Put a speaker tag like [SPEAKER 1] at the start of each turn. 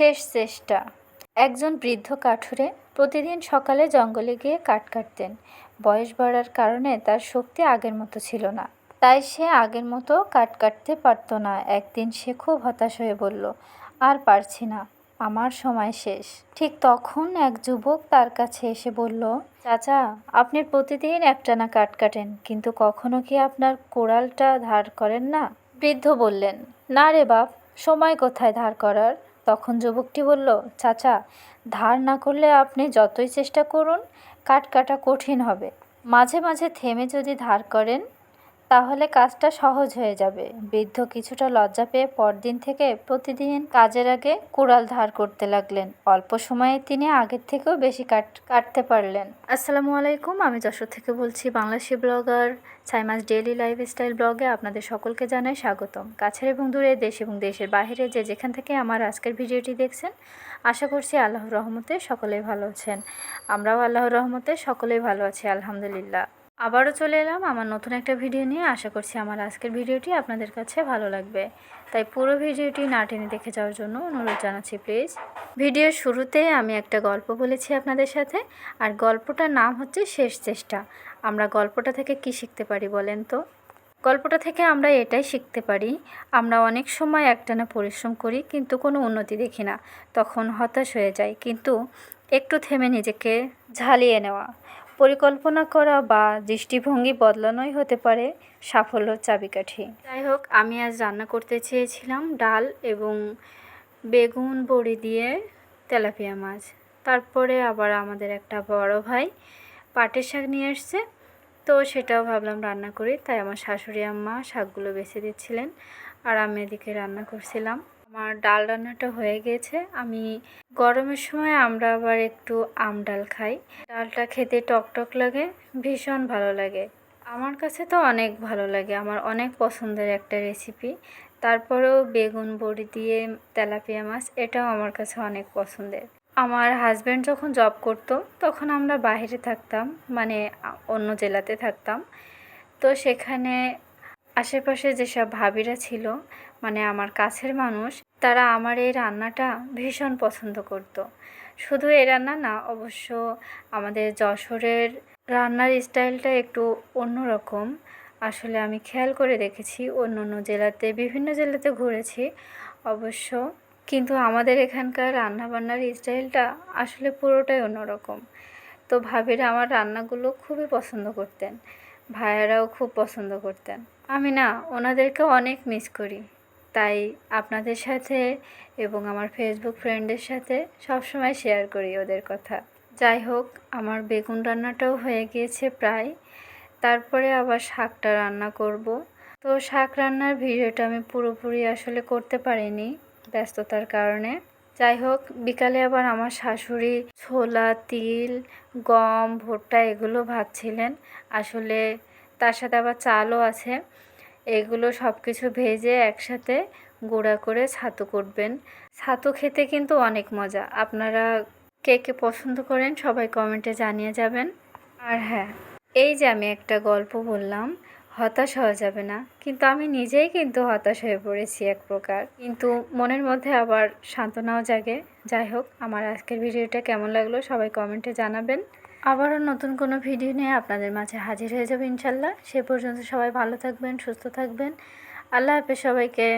[SPEAKER 1] শেষ চেষ্টা। একজন বৃদ্ধ কাঠুরে প্রতিদিন সকালে জঙ্গলে গিয়ে কাঠ কাটতেন। বয়স বাড়ার কারণে তার শক্তি আগের মতো ছিল না। তাই সে আগের মতো কাঠ কাটতে পারতো না। একদিন সে খুব হতাশ হয়ে বলল, আর পারছি না, আমার সময় শেষ। ঠিক তখন এক যুবক তার কাছে এসে বলল, চাচা, আপনি প্রতিদিন একটানা কাঠ কাটেন, কিন্তু কখনো কি আপনার কোড়ালটা ধার করেন না? বৃদ্ধ বললেন, না রে বাপ, সময় কোথায় ধার করার? তখন যুবকটি বলল, চাচা, ধার না করলে আপনি যতই চেষ্টা করুন কাঠ কাটা কঠিন হবে। মাঝে মাঝে থেমে যদি ধার করেন তাহলে কাজটা সহজ হয়ে যাবে। বৃদ্ধ কিছুটা লজ্জা পেয়ে পরদিন থেকে প্রতিদিন কাজের আগে কুড়াল ধার করতে লাগলেন। অল্প সময়ে তিনি আগের থেকেও বেশি কাট, কাটতে পারলেন। আসসালামু আলাইকুম, আমি যশোর থেকে বলছি, বাংলাদেশি ব্লগার ছাইমাস ডেইলি লাইফস্টাইল ব্লগে আপনাদের সকলকে জানাই স্বাগতম। কাছের এবং দূরে দেশ এবং দেশের বাইরে যে যেখান থেকে আমার আজকের ভিডিওটি দেখছেন, আশা করছি আল্লাহর রহমতে সকলেই ভালো আছেন। আমরাও আল্লাহর রহমতে সকলেই ভালো আছি, আলহামদুলিল্লাহ। আবারও চলে এলাম আমার নতুন একটা ভিডিও নিয়ে। আশা করছি আমার আজকের ভিডিওটি আপনাদের কাছে ভালো লাগবে। তাই পুরো ভিডিওটি না টেনে দেখে যাওয়ার জন্য অনুরোধ জানাচ্ছি, প্লিজ। ভিডিওর শুরুতে আমি একটা গল্প বলেছি আপনাদের সাথে। আর গল্পটার নাম হচ্ছে শেষ চেষ্টা। আমরা গল্পটা থেকে কি শিখতে পারি বলেন তো? গল্পটা থেকে আমরা এটাই শিখতে পারি, আমরা অনেক সময় একটানা পরিশ্রম করি কিন্তু কোনো উন্নতি দেখি না। তখন হতাশ হয়ে যাই, কিন্তু একটু থেমে নিজেকে ঝালিয়ে নেওয়া। পরিকল্পনা করা বা দৃষ্টিভঙ্গি বদলানোই হতে পারে সাফল্যর চাবিকাঠি। যাই হোক, আমি আজ রান্না করতে চেয়েছিলাম ডাল এবং বেগুন বড়ি দিয়ে তেলাপিয়া মাছ। তারপরে আবার আমাদের একটা বড় ভাই পাটের শাক নিয়ে এসছে তো সেটাও ভাবলাম রান্না করি। তাই আমার শাশুড়ি আম্মা শাকগুলো বেছে দিচ্ছিলেন আর আমি এদিকে রান্না করছিলাম। আমার ডাল রান্নাটা হয়ে গেছে। আমি গরমের সময় আমরা আবার একটু আম ডাল খাই। ডালটা খেতে টক টক লাগে, ভীষণ ভালো লাগে। আমার কাছে তো অনেক ভালো লাগে, আমার অনেক পছন্দের একটা রেসিপি তারপরেও বেগুন বড়ি দিয়ে তেলাপিয়া মাছ, এটাও আমার কাছে অনেক পছন্দের। আমার হাজব্যান্ড যখন জব করতো, তখন আমরা বাইরে থাকতাম মানে অন্য জেলাতে থাকতাম। তো সেখানে আশেপাশে যেসব ভাবিরা ছিল মানে আমার কাছের মানুষ, তারা আমার এই রান্নাটা ভীষণ পছন্দ করত। শুধু এই রান্না না, অবশ্য আমাদের যশোরের রান্নার স্টাইলটা একটু অন্যরকম। আসলে আমি খেয়াল করে দেখেছি, অন্য অন্য জেলাতে, বিভিন্ন জেলাতে ঘুরেছি। অবশ্য কিন্তু আমাদের এখানকার রান্নাবান্নার স্টাইলটা আসলে পুরোটাই অন্যরকম। তো ভাবিরা আমার রান্নাগুলো খুবই পছন্দ করতেন। ভাইয়ারাও খুব পছন্দ করতেন। আমি না, ওনাদেরকে অনেক মিস করি। তাই আপনাদের সাথে এবং আমার ফেসবুক ফ্রেন্ডের সাথে সবসময় শেয়ার করি ওদের কথা। যাই হোক, আমার বেগুন রান্নাটাও হয়ে গিয়েছে প্রায়। তারপরে আবার শাকটা রান্না করব। তো শাক রান্নার ভিডিওটা আমি পুরোপুরি আসলে করতে পারিনি ব্যস্ততার কারণে। যাই হোক, বিকালে আবার আমার শাশুড়ি ছোলা, তিল, গম, ভুট্টা এগুলো ভাজছিলেন। আসলে তার সাথে আবার চালও আছে। এগুলো সব কিছু ভেজে একসাথে গুঁড়া করে ছাতু করবেন। ছাতু খেতে কিন্তু অনেক মজা। আপনারা কে কে পছন্দ করেন সবাই কমেন্টে জানিয়ে যাবেন। আর হ্যাঁ এই যে আমি একটা গল্প বললাম, হতাশ হওয়া যাবে না। কিন্তু আমি নিজেই কিন্তু হতাশ হয়ে পড়েছি এক প্রকার। কিন্তু মনের মধ্যে আবার সান্ত্বনাও জাগে। যাই হোক, আমার আজকের ভিডিওটা কেমন লাগল সবাই কমেন্টে জানাবেন। আবারও নতুন কোনো ভিডিও নিয়ে আপনাদের মাঝে হাজির হয়ে যাবে ইনশাল্লাহ। সে পর্যন্ত সবাই ভালো থাকবেন, সুস্থ থাকবেন। আল্লাহ হাফেজ সবাইকে।